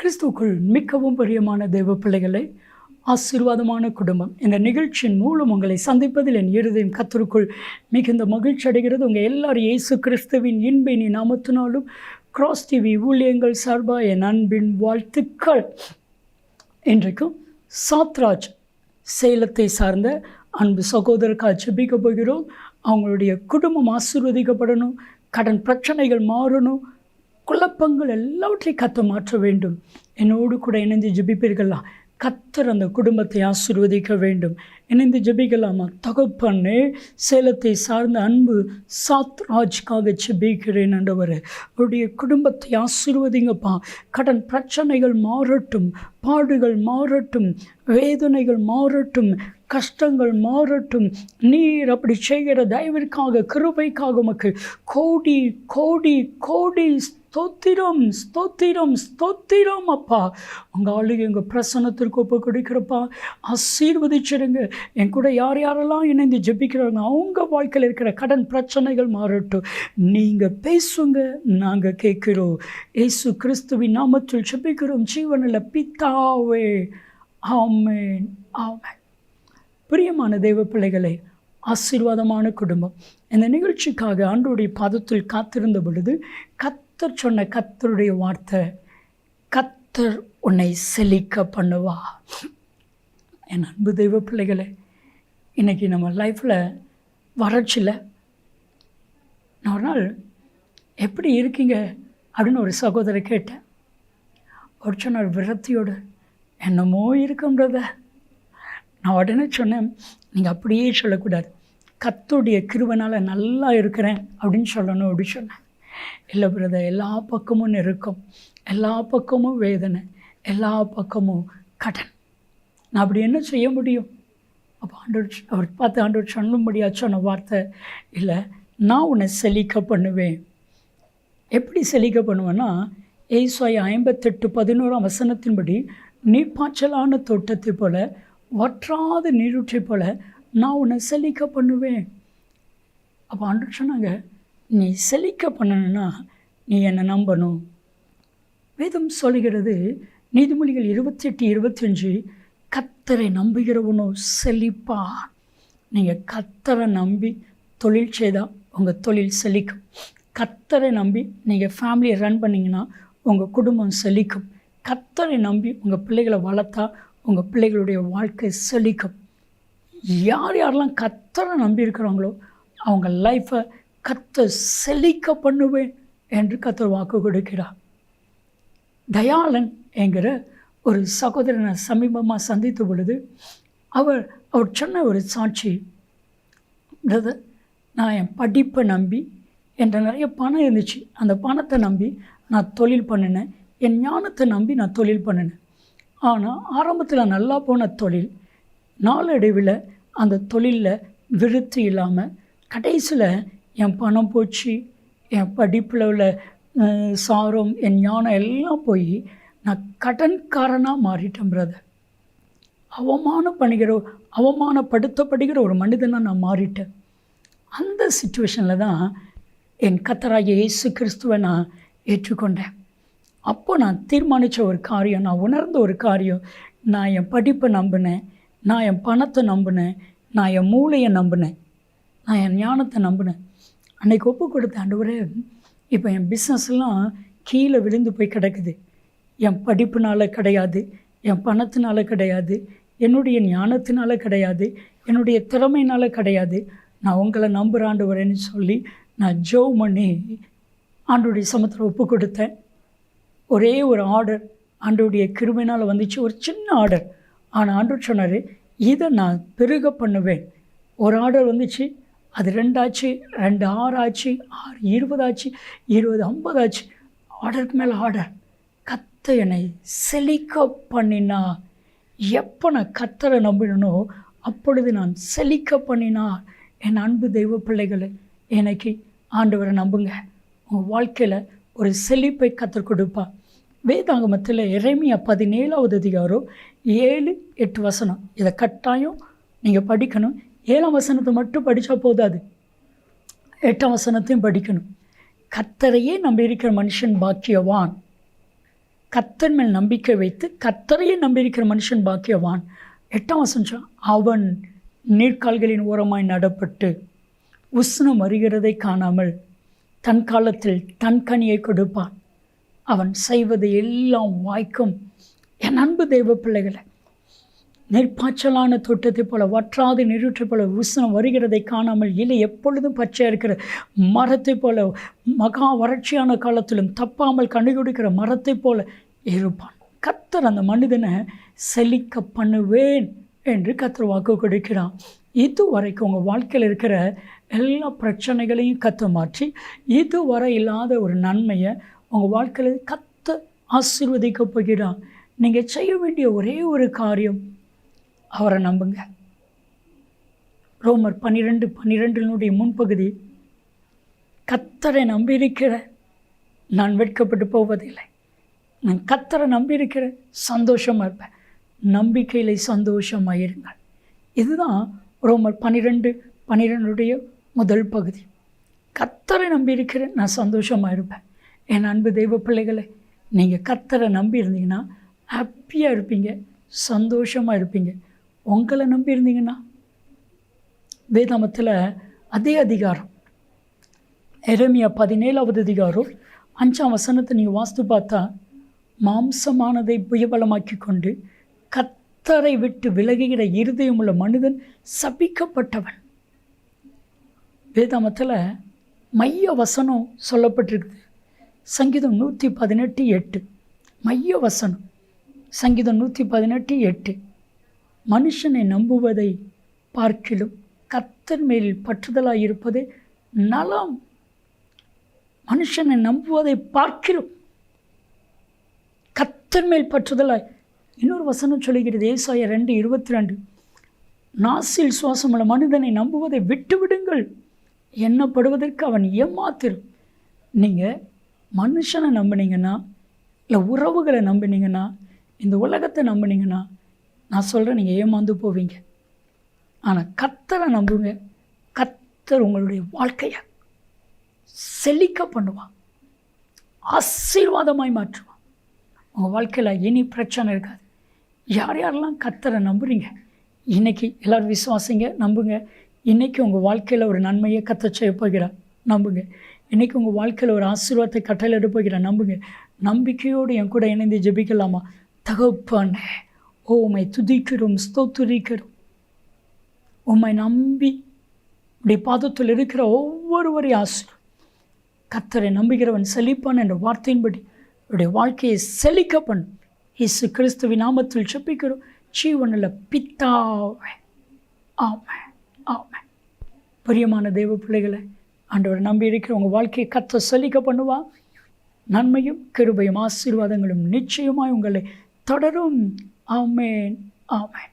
கிறிஸ்துவுக்குள் மிகவும் பிரியமான தெய்வ பிள்ளைகளை ஆசீர்வாதமான குடும்பம். இந்த நிகழ்ச்சியின் மூலம் உங்களை சந்திப்பதில் என் இருதயம் கத்தருக்குள் மிகுந்த மகிழ்ச்சி அடைகிறது. உங்கள் எல்லாரும் இயேசு கிறிஸ்துவின் இன்பினி நாமத்தினாலும் கிராஸ் டிவி ஊழியங்கள் சார்பாக என் அன்பின் வாழ்த்துக்கள். இன்றைக்கும் சாத்ராஜ் சேலத்தை சார்ந்த அன்பு சகோதரக்காக ஜெபிக்க போகிறோம். அவங்களுடைய குடும்பம் ஆசீர்வதிக்கப்படணும். கடன் பிரச்சனைகள் மாறணும். குழப்பங்கள் எல்லாவற்றையும் கத்த மாற்ற வேண்டும். என்னோடு கூட இணைந்து ஜெபிப்பீர்களா? கத்தர் அந்த குடும்பத்தை ஆசீர்வதிக்க வேண்டும். இணைந்து ஜெபிக்கலாமா? தகப்பண்ணே சேலத்தை சார்ந்த அன்பு சாத் ராஜ்காக ஜெபிக்கிறேன் ஆண்டவர். அவருடைய குடும்பத்தை ஆசீர்வதிங்கப்பா. கடன் பிரச்சனைகள் மாறட்டும் பாடுகள் மாறட்டும் வேதனைகள் மாறட்டும் கஷ்டங்கள் மாறட்டும். நீர் அப்படி செய்கிற தயவிற்காக கிருபைக்காக உமக்கு கோடி கோடி கோடி ஸ்தோத்திரம் ஸ்தோத்திரம் ஸ்தோத்திரம் அப்பா. உங்கள் ஆளுகை எங்கள் பிரசனத்திற்கு ஒப்பு கொடுக்குறப்பா. ஆசீர்வதிச்சிருங்க. என் கூட யார் யாரெல்லாம் இணைந்து ஜெபிக்கிறாங்க அவங்க வாழ்க்கையில் இருக்கிற கடன் பிரச்சனைகள் மாறட்டும். நீங்கள் பேசுங்க நாங்கள் கேட்குறோம். ஏசு கிறிஸ்துவின் நாமத்தில் ஜெபிக்கிறோம். ஜீவனில் பித்தாவே ஆமேன். ஆமேன். பிரியமான தெய்வ பிள்ளைகளே ஆசீர்வாதமான குடும்பம். இந்த நிகழ்ச்சிக்காக ஆண்டோடைய பாதத்தில் காத்திருந்த பொழுது கத் கத்தர் சொன்ன கத்தருடைய வார்த்தை கத்தர் உன்னை செழிக்க பண்ணுவா. என் அன்பு தெய்வ பிள்ளைகளே இன்றைக்கி நம்ம லைஃப்பில் வறட்சியில் நான் ஒரு நாள் எப்படி இருக்கீங்க அப்படின்னு ஒரு சகோதரர் கேட்டேன். ஒரு சொன்னார் விரத்தியோடு என்னமோ இருக்கும்ன்றத நான் உடனே சொன்னேன் நீங்கள் அப்படியே சொல்லக்கூடாது. கத்தோடைய கிருவனால் நல்லா இருக்கிறேன் அப்படின்னு சொல்லணும் அப்படின்னு சொன்னேன். இல்லை பிரதர் எல்லா பக்கமும் நெருக்கம் எல்லா பக்கமும் வேதனை எல்லா பக்கமும் கடன். நான் அப்படி என்ன செய்ய முடியும்? அப்போ ஆண்டவர் அவர் பார்த்து ஆண்டவர் சொல்லும்படியா சொன்ன வார்த்தை இல்லை நான் உன்னை செழிக்க பண்ணுவேன். எப்படி செழிக்க பண்ணுவேன்னா ஏசாய் ஐம்பத்தெட்டு பதினோராம் வசனத்தின்படி நீர்ப்பாய்ச்சலான தோட்டத்தை போல வற்றாத நீரூற்றை போல நான் உன்னை செழிக்க பண்ணுவேன். அப்போ ஆண்டு சொன்னாங்க நீ செழிக்க பண்ணணுன்னா நீ என்னை நம்பணும். வேதம் சொல்கிறது நீதிமொழிகள் இருபத்தெட்டு இருபத்தஞ்சு கத்தரை நம்புகிறவனோ செழிப்பா. நீங்கள் கத்தரை நம்பி தொழில் செய்தால் உங்கள் தொழில் செழிக்கும். கத்தரை நம்பி நீங்கள் ஃபேமிலியை ரன் பண்ணிங்கன்னா உங்கள் குடும்பம் செழிக்கும். கத்தரை நம்பி உங்கள் பிள்ளைகளை வளர்த்தா உங்கள் பிள்ளைகளுடைய வாழ்க்கை செழிக்கும். யார் யாரெல்லாம் கத்தரை நம்பி இருக்கிறாங்களோ அவங்க லைஃப்பை கத்த செழிக்க பண்ணுவேன் என்று கத்தர் வாக்கு கொடுக்கிறார். தயாளன் என்கிற ஒரு சகோதரனை சமீபமாக சந்தித்த பொழுது அவர் அவர் சொன்ன ஒரு சாட்சி நான் என் படிப்பை நம்பி என்கிட்ட நிறைய பணம் இருந்துச்சு. அந்த பணத்தை நம்பி நான் தொழில் பண்ணினேன். என் ஞானத்தை நம்பி நான் தொழில் பண்ணினேன். ஆனால் ஆரம்பத்தில் நல்லா போன தொழில் நாளடைவில் அந்த தொழிலில் விருத்தி இல்லாமல் கடைசியில் என் பணம் போச்சு என் படிப்பில் உள்ள சாரம் என் ஞானம் எல்லாம் போய் நான் கடன்காரனாக மாறிட்டேன் பிரதர் அவமானம் பண்ணுகிற அவமானப்படுத்தப்படுகிற ஒரு மனிதனாக நான் மாறிட்டேன். அந்த சுச்சுவேஷனில் தான் என் கத்தராகிய இயேசு கிறிஸ்துவை நான் ஏற்றுக்கொண்டேன். அப்போ நான் தீர்மானித்த ஒரு காரியம் நான் உணர்ந்த ஒரு காரியம் நான் என் படிப்பை நம்பினேன் நான் என் பணத்தை நம்பினேன் நான் என் மூளையை நம்பினேன் நான் என் ஞானத்தை நம்பினேன். அன்னைக்கு ஒப்பு கொடுத்த ஆண்டவரே இப்போ என் பிஸ்னஸ்லாம் கீழே விழுந்து போய் கிடக்குது. என் படிப்புனால் கிடையாது என் பணத்தினால கிடையாது என்னுடைய ஞானத்தினால கிடையாது என்னுடைய திறமையினால கிடையாது. நான் உங்களை நம்புகிற ஆண்டவரேன்னு சொல்லி நான் ஜோ பண்ணி ஆண்டோடைய சமத்தில் ஒப்பு கொடுத்தேன். ஒரே ஒரு ஆர்டர் ஆண்டோடைய கிருமினால் வந்துச்சு. ஒரு சின்ன ஆர்டர் ஆனால் ஆண்டு சொன்னார் இதை நான் பெருக பண்ணுவேன். ஒரு ஆர்டர் வந்துச்சு அது ரெண்டாச்சு ரெண்டு ஆறாச்சு ஆறு இருபதாச்சு இருபது ஐம்பதாச்சு. ஆர்டருக்கு மேலே ஆர்டர் கத்த என்னை செழிக்க பண்ணினா எப்போ நான் கத்தரை நம்பினோ அப்பொழுது நான் செழிக்க பண்ணினா என் அன்பு தெய்வ பிள்ளைகளை எனக்கு ஆண்டவரை நம்புங்க. உங்கள் வாழ்க்கையில் ஒரு செழிப்பை கற்றுக் கொடுப்பா. வேதாங்கமத்தில் இறைமையா பதினேழாவது அதிகாரம் ஏழு எட்டு வசனம். இதை கட்டாயம் நீங்கள் படிக்கணும். ஏழாம் வசனத்தை மட்டும் படித்தா போதாது எட்டாம் வசனத்தையும் படிக்கணும். கத்தரையே நம்பி இருக்கிற மனுஷன் பாக்கியவான். கத்தன் மேல் நம்பிக்கை வைத்து கத்தரையே நம்பியிருக்கிற மனுஷன் பாக்கியவான். எட்டாம் வசனம் அவன் நீர்க்கால்களின் ஓரமாய் நடப்பட்டு உஷ்ணம் வருகிறதை காணாமல் தன் காலத்தில் தன் கனியை கொடுப்பான். அவன் செய்வது எல்லாம் வாய்க்கும். என் அன்பு தெய்வ பிள்ளைகளை நெற்பாய்ச்சலான தோட்டத்தைப் போல வற்றாது நீரூற்றை போல உஷ்ணம் வருகிறதை காணாமல் இலை எப்பொழுதும் பச்சையாக இருக்கிற மரத்தைப் போல மகா வறட்சியான காலத்திலும் தப்பாமல் கண்டுபிடிக்கிற கொடுக்கிற மரத்தைப் போல இருப்பான். கத்தர் அந்த மனிதனை செழிக்க பண்ணுவேன் என்று கத்தர் வாக்கு கொடுக்கிறான் இது வரைக்கும் உங்கள் வாழ்க்கையில் இருக்கிற எல்லா பிரச்சனைகளையும் கத்த மாற்றி இதுவரை இல்லாத ஒரு நன்மையை உங்கள் வாழ்க்கையில் கத்த ஆசீர்வதிக்க போகிறான் நீங்கள் செய்ய வேண்டிய ஒரே ஒரு காரியம் அவரை நம்புங்க. ரோமர் பன்னிரெண்டு பன்னிரெண்டினுடைய முன்பகுதி கத்தரை நம்பியிருக்கிறேன் நான் வெட்கப்பட்டு போவதில்லை. நான் கத்தரை நம்பியிருக்கிறேன் சந்தோஷமாக இருப்பேன். நம்பிக்கையில் சந்தோஷமாக இருங்கள். இதுதான் ரோமர் பன்னிரெண்டு பன்னிரெண்டுடைய முதல் பகுதி. கத்தரை நம்பியிருக்கிறேன் நான் சந்தோஷமாக இருப்பேன். என் அன்பு தெய்வ பிள்ளைகளை நீங்கள் கத்தரை நம்பி இருந்தீங்கன்னா ஹாப்பியாக இருப்பீங்க சந்தோஷமாக இருப்பீங்க. உங்களை நம்பியிருந்தீங்கன்னா வேதாமத்தில் அதே அதிகாரம். எரமியா பதினேழாவது அதிகாரம் அஞ்சாம் வசனத்தை நீங்கள் வாஸ்து பார்த்தா மாம்சமானதை புயபலமாக்கி கொண்டு கத்தரை விட்டு விலகுகிற இருதயமுள்ள மனிதன் சபிக்கப்பட்டவன். வேதாமத்தில் மைய வசனம் சொல்லப்பட்டிருக்குது. சங்கீதம் நூற்றி பதினெட்டு எட்டு. மைய வசனம். சங்கீதம் நூற்றி பதினெட்டு எட்டு. மனுஷனை நம்புவதை பார்க்கிலும் கத்தர் மேல் பற்றுதலாக இருப்பதே நலம். மனுஷனை நம்புவதை பார்க்கிலும் கத்தர் மேல் பற்றுதலாய். இன்னொரு வசனம் சொல்லுகிறது ஏசாய ரெண்டு இருபத்தி ரெண்டு நாசில் சுவாசமுள்ள மனிதனை நம்புவதை விட்டுவிடுங்கள் எண்ணப்படுவதற்கு அவன் ஏமாத்திரும் நீங்கள் மனுஷனை நம்பினீங்கன்னா இல்லை உறவுகளை நம்பினீங்கன்னா இந்த உலகத்தை நம்பினீங்கன்னா நான் சொல்கிறேன் நீங்கள் ஏமாந்து போவீங்க. ஆனால் கத்தரை நம்புங்க. கத்தர் உங்களுடைய வாழ்க்கையை செழிக்க பண்ணுவான் ஆசீர்வாதமாய் மாற்றுவான் உங்கள் வாழ்க்கையில் இனி பிரச்சனை இருக்காது. யார் யாரெல்லாம் கத்தரை நம்புறீங்க? இன்றைக்கி எல்லோரும் விசுவாசிங்க நம்புங்க. இன்றைக்கி உங்கள் வாழ்க்கையில் ஒரு நன்மையை கத்த செய்ய போகிறார் நம்புங்க. இன்றைக்கி உங்கள் வாழ்க்கையில் ஒரு ஆசீர்வாதத்தை கட்டளையிட போகிறார் நம்புங்க. நம்பிக்கையோடு என் கூட இணைந்து ஜெபிக்கலாமா? தகப்பானே ஓ உம்மை துதிக்கிறோம் ஸ்தோத்துரிக்கிறோம். உம்மை நம்பி உடைய பாதத்தில் இருக்கிற ஒவ்வொருவரையும் ஆசை கத்தரை நம்புகிறவன் செழிப்பான் என்ற வார்த்தையின்படி உடைய வாழ்க்கையை செழிக்க பண்ணும். இயேசு கிறிஸ்துவின் நாமத்தில் செப்பிக்கிறோம் ஜீவனில் பித்தாவே ஆமை ஆமை பிரியமான தெய்வ பிள்ளைகளை ஆண்டவர் நம்பி இருக்கிற உங்கள் வாழ்க்கையை கத்த செழிக்க பண்ணுவா? நன்மையும் கிருபையும் ஆசீர்வாதங்களும் நிச்சயமாய் உங்களை தொடரும். ஆமேன் ஆமேன்